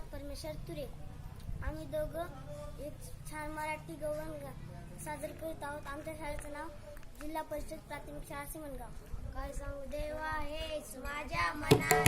परमेश्वर तुरे. आम्ही दोघं एक छान मराठी गौरव गा- सादर करीत आहोत. आमच्या शाळेचं नाव जिल्हा परिषद प्राथमिक शाळा सिमनगाव. काय सांगू? देवा हेच माझ्या मना